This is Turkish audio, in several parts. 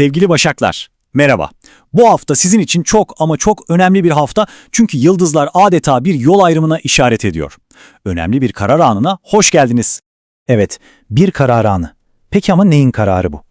Sevgili Başaklar, merhaba. Bu hafta sizin için çok ama çok önemli bir hafta çünkü yıldızlar adeta bir yol ayrımına işaret ediyor. Önemli bir karar anına hoş geldiniz. Evet, bir karar anı. Peki ama neyin kararı bu?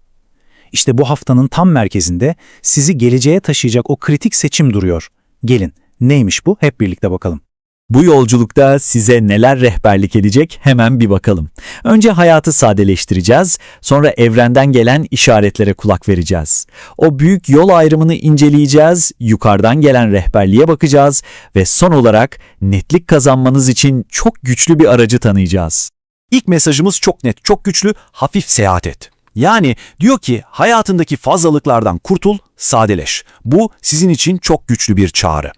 İşte bu haftanın tam merkezinde sizi geleceğe taşıyacak o kritik seçim duruyor. Gelin, neymiş bu? Hep birlikte bakalım. Bu yolculukta size neler rehberlik edecek hemen bir bakalım. Önce hayatı sadeleştireceğiz, sonra evrenden gelen işaretlere kulak vereceğiz. O büyük yol ayrımını inceleyeceğiz, yukarıdan gelen rehberliğe bakacağız ve son olarak netlik kazanmanız için çok güçlü bir aracı tanıyacağız. İlk mesajımız çok net, çok güçlü, hafif seyahat et. Yani diyor ki hayatındaki fazlalıklardan kurtul, sadeleş. Bu sizin için çok güçlü bir çağrı.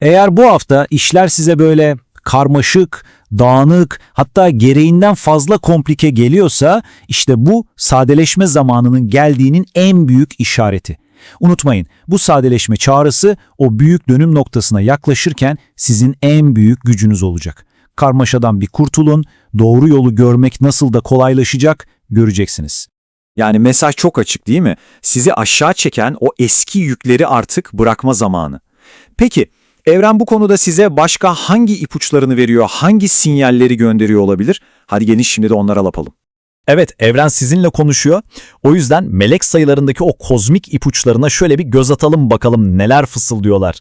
Eğer bu hafta işler size böyle karmaşık, dağınık, hatta gereğinden fazla komplike geliyorsa işte bu sadeleşme zamanının geldiğinin en büyük işareti. Unutmayın, bu sadeleşme çağrısı o büyük dönüm noktasına yaklaşırken sizin en büyük gücünüz olacak. Karmaşadan bir kurtulun, doğru yolu görmek nasıl da kolaylaşacak göreceksiniz. Yani mesaj çok açık değil mi? Sizi aşağı çeken o eski yükleri artık bırakma zamanı. Peki, evren bu konuda size başka hangi ipuçlarını veriyor, hangi sinyalleri gönderiyor olabilir? Hadi gelin şimdi de onlara lapalım. Evet, evren sizinle konuşuyor. O yüzden melek sayılarındaki o kozmik ipuçlarına şöyle bir göz atalım bakalım neler fısıldıyorlar.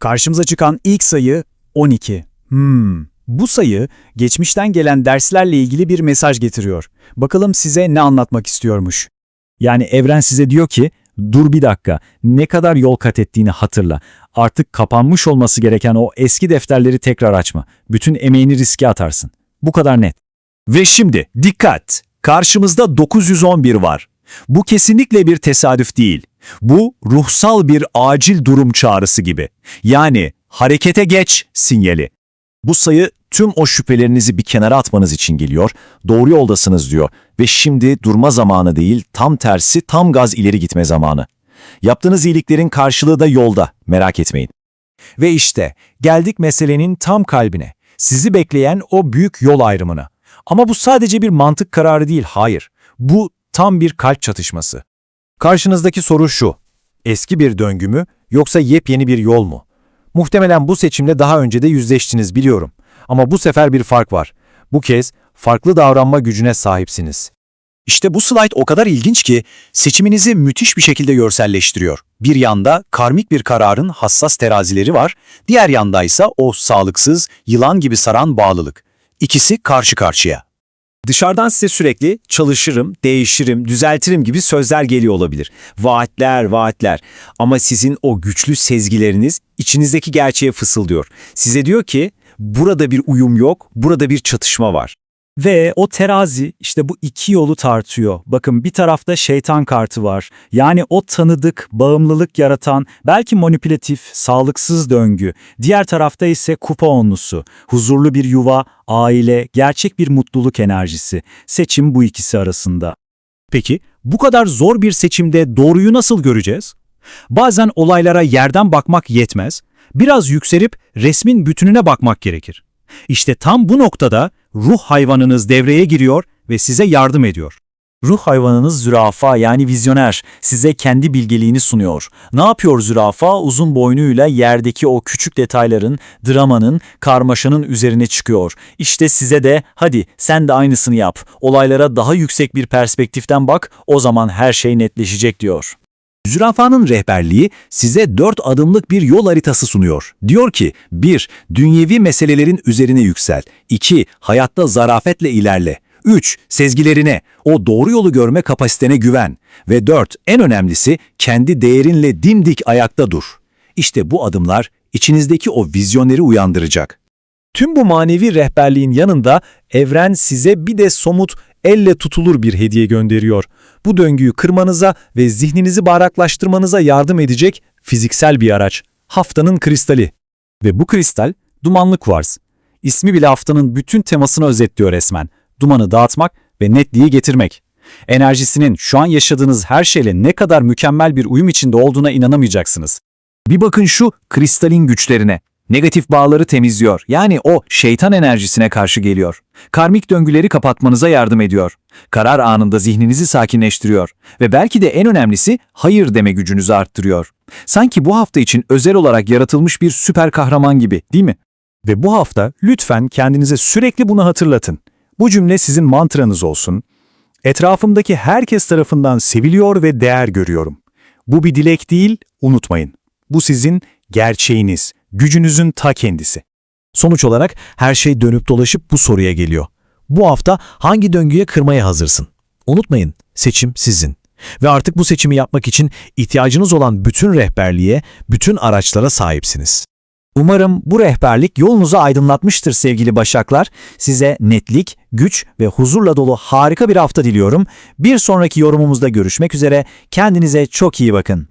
Karşımıza çıkan ilk sayı 12. Hmm, bu sayı geçmişten gelen derslerle ilgili bir mesaj getiriyor. Bakalım size ne anlatmak istiyormuş. Yani evren size diyor ki, dur bir dakika, ne kadar yol kat ettiğini hatırla. Artık kapanmış olması gereken o eski defterleri tekrar açma. Bütün emeğini riske atarsın. Bu kadar net. Ve şimdi dikkat! Karşımızda 911 var. Bu kesinlikle bir tesadüf değil. Bu ruhsal bir acil durum çağrısı gibi. Yani harekete geç sinyali. Bu sayı tüm o şüphelerinizi bir kenara atmanız için geliyor. Doğru yoldasınız diyor ve şimdi durma zamanı değil, tam tersi tam gaz ileri gitme zamanı. Yaptığınız iyiliklerin karşılığı da yolda, merak etmeyin. Ve işte geldik meselenin tam kalbine. Sizi bekleyen o büyük yol ayrımına. Ama bu sadece bir mantık kararı değil, hayır. Bu tam bir kalp çatışması. Karşınızdaki soru şu. Eski bir döngü mü yoksa yepyeni bir yol mu? Muhtemelen bu seçimle daha önce de yüzleştiniz biliyorum. Ama bu sefer bir fark var. Bu kez farklı davranma gücüne sahipsiniz. İşte bu slide o kadar ilginç ki seçiminizi müthiş bir şekilde görselleştiriyor. Bir yanda karmik bir kararın hassas terazileri var, diğer yanda ise o sağlıksız, yılan gibi saran bağlılık. İkisi karşı karşıya. Dışarıdan size sürekli çalışırım, değişirim, düzeltirim gibi sözler geliyor olabilir. Vaatler, vaatler. Ama sizin o güçlü sezgileriniz içinizdeki gerçeğe fısıldıyor. Size diyor ki burada bir uyum yok, burada bir çatışma var. Ve o terazi işte bu iki yolu tartıyor. Bakın bir tarafta şeytan kartı var. Yani o tanıdık, bağımlılık yaratan, belki manipülatif, sağlıksız döngü. Diğer tarafta ise kupa onlusu. Huzurlu bir yuva, aile, gerçek bir mutluluk enerjisi. Seçim bu ikisi arasında. Peki bu kadar zor bir seçimde doğruyu nasıl göreceğiz? Bazen olaylara yerden bakmak yetmez, biraz yükselip resmin bütününe bakmak gerekir. İşte tam bu noktada ruh hayvanınız devreye giriyor ve size yardım ediyor. Ruh hayvanınız zürafa yani vizyoner size kendi bilgeliğini sunuyor. Ne yapıyor zürafa? Uzun boynuyla yerdeki o küçük detayların, dramanın, karmaşanın üzerine çıkıyor. İşte size de hadi sen de aynısını yap. Olaylara daha yüksek bir perspektiften bak o zaman her şey netleşecek diyor. Zürafanın rehberliği size dört adımlık bir yol haritası sunuyor. Diyor ki 1. Dünyevi meselelerin üzerine yüksel. 2. Hayatta zarafetle ilerle. 3. Sezgilerine, o doğru yolu görme kapasitene güven. Ve 4. En önemlisi kendi değerinle dimdik ayakta dur. İşte bu adımlar içinizdeki o vizyonları uyandıracak. Tüm bu manevi rehberliğin yanında evren size bir de somut, elle tutulur bir hediye gönderiyor. Bu döngüyü kırmanıza ve zihninizi baraklaştırmanıza yardım edecek fiziksel bir araç. Haftanın kristali. Ve bu kristal dumanlı kuvars. İsmi bile haftanın bütün temasını özetliyor resmen. Dumanı dağıtmak ve netliği getirmek. Enerjisinin şu an yaşadığınız her şeyle ne kadar mükemmel bir uyum içinde olduğuna inanamayacaksınız. Bir bakın şu kristalin güçlerine. Negatif bağları temizliyor. Yani o şeytan enerjisine karşı geliyor. Karmik döngüleri kapatmanıza yardım ediyor. Karar anında zihninizi sakinleştiriyor. Ve belki de en önemlisi hayır deme gücünüzü arttırıyor. Sanki bu hafta için özel olarak yaratılmış bir süper kahraman gibi değil mi? Ve bu hafta lütfen kendinize sürekli bunu hatırlatın. Bu cümle sizin mantranız olsun. Etrafımdaki herkes tarafından seviliyor ve değer görüyorum. Bu bir dilek değil, unutmayın. Bu sizin gerçeğiniz, gücünüzün ta kendisi. Sonuç olarak her şey dönüp dolaşıp bu soruya geliyor. Bu hafta hangi döngüye kırmaya hazırsın? Unutmayın, seçim sizin. Ve artık bu seçimi yapmak için ihtiyacınız olan bütün rehberliğe, bütün araçlara sahipsiniz. Umarım bu rehberlik yolunuzu aydınlatmıştır sevgili Başaklar. Size netlik, güç ve huzurla dolu harika bir hafta diliyorum. Bir sonraki yorumumuzda görüşmek üzere. Kendinize çok iyi bakın.